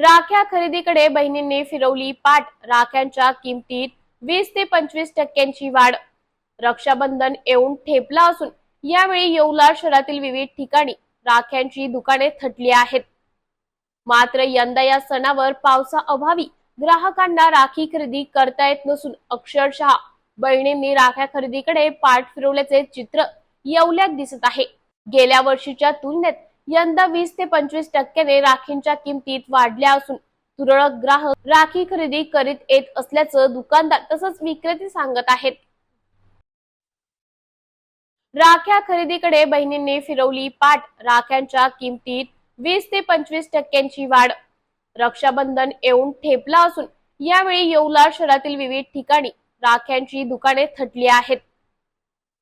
राख्या खरेदीकडे बहिणींनी फिरवली पाठ. राख्यांच्या किमतीत वीस ते पंचवीस टक्क्यांची वाढ. रक्षाबंधन येऊन ठेपला असून यावेळी येवला शहरातील विविध ठिकाणी राख्यांची दुकाने थटली आहेत. मात्र यंदा या सणावर पावसाअभावी ग्राहकांना राखी खरेदी करता येत नसून अक्षरशः बहिणींनी राख्या खरेदीकडे पाठ फिरवल्याचे चित्र येवल्यात दिसत आहे. गेल्या वर्षीच्या तुलनेत यंदा वीस ते पंचवीस टक्क्याने राखींच्या किमतीत वाढल्या असून तुरळक ग्राहक राखी खरेदी करीत येत असल्याचं दुकानदार तसंच विक्रेते सांगत आहेत. राख्या खरेदीकडे बहिणींनी फिरवली पाठ. राख्यांच्या किमतीत वीस ते पंचवीस टक्क्यांची वाढ. रक्षाबंधन येऊन ठेपला असून यावेळी येवला शहरातील विविध ठिकाणी राख्यांची दुकाने थटली आहेत.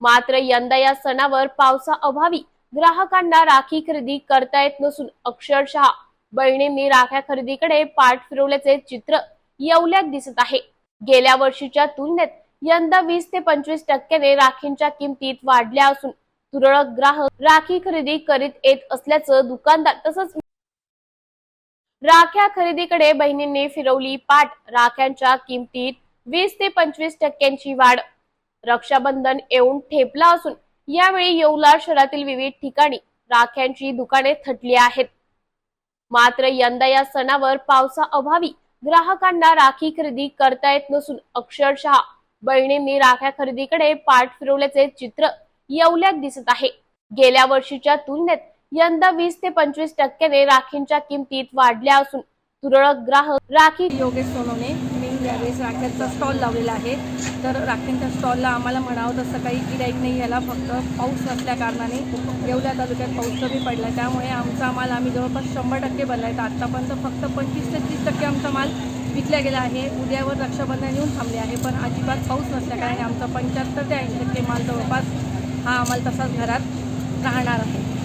मात्र यंदा या सणावर पावसा अभावी ग्राहकांना राखी खरेदी करता येत नसून अक्षरशः बहिणींनी राख्या खरेदीकडे पाठ फिरवल्याचे चित्र येवल्यात दिसत आहे. गेल्या वर्षीच्या तुलनेत यंदा वीस ते पंचवीस टक्क्याने राखींच्या किमतीत वाढल्या असून तुरळक ग्राहक राखी खरेदी करीत येत असल्याचं दुकानदार तसंच राख्या खरेदीकडे बहिणींनी फिरवली पाठ. राख्यांच्या किमतीत वीस ते पंचवीस टक्क्यांची वाढ. रक्षाबंधन येऊन ठेपला असून यावेळी येवला शहरातील विविध ठिकाणी राख्यांची दुकाने थटली आहेत. मात्र यंदा या सणावर पावसाअभावी ग्राहकांना राखी खरेदी करता येत नसून अक्षरशः बहिणींनी राख्या खरेदीकडे पाठ फिरवल्याचे चित्र येवल्यात दिसत आहे. गेल्या वर्षीच्या तुलनेत यंदा वीस ते पंचवीस टक्क्याने राखींच्या किमतीत वाढल्या असून तुरळक ग्राहक राखी योगेश सोनवणे यावेळेस राख्यांचा स्टॉल लावलेला आहे. तर राख्यांच्या स्टॉलला आम्हाला म्हणावं तसं काही गिराईक नाही याला फक्त पाऊस नसल्या कारणाने येवल्या तालुक्यात पाऊस कमी पडला. त्यामुळे आमचा माल आम्ही जवळपास शंभर टक्के बनला आहे. तर आत्तापर्यंत फक्त पंचवीस ते तीस टक्के आमचा माल विकला गेला आहे. उद्यावर रक्षाबंधन येऊन थांबले आहे पण अजिबात पाऊस नसल्या कारणाने आमचा पंच्याहत्तर ते ऐंशी टक्के माल जवळपास हा आम्हाला तसाच घरात राहणार आहे.